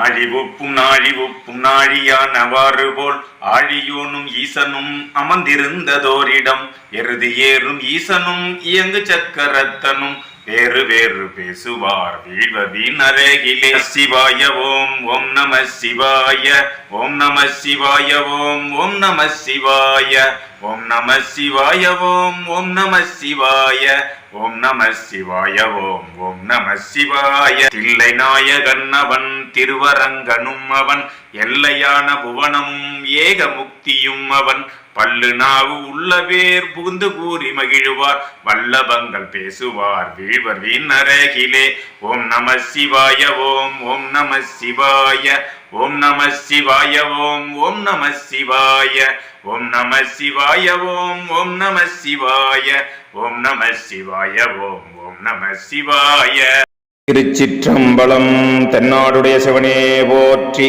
நாழிவொப்பும் நாழியான் நாழியானவாறு போல் ஆழியோனும் ஈசனும் அமர்ந்திருந்ததோரிடம் எருது ஏறும் ஈசனும் இயங்கு சக்கரத்தனும் வேறு வேறு பேசுவார் வீழ்வதின் அருகிலே சிவாய ஓம் ஓம் நம சிவாய ஓம் நம சிவாய ஓம் ஓம் நம சிவாய ஓம் நம சிவாய ஓம் ஓம் நம சிவாய. ஓம் நம சிவாய ஓம் ஓம் நம சிவாய. தில்லை நாயகன் அவன் திருவரங்கனும் அவன் எல்லையான புவனமும் ஏக முக்தியும் அவன். பல்லு நாவு உள்ள பேர் புகுந்து கூறி மகிழுவார். வல்லபங்கள் பேசுவார். வீழ்வர் வீண் ஓம் நம சிவாய ஓம் ஓம் நம சிவாய ஓம் நம சிவாய ஓம் ஓம் நம சிவாய ஓம் நம சிவாய ஓம் ஓம் நம சிவாய ஓம் நம சிவாய ஓம் ஓம் நம சிவாய. திருச்சிற்றம்பலம் தென்னாடுடைய சிவனே போற்றி.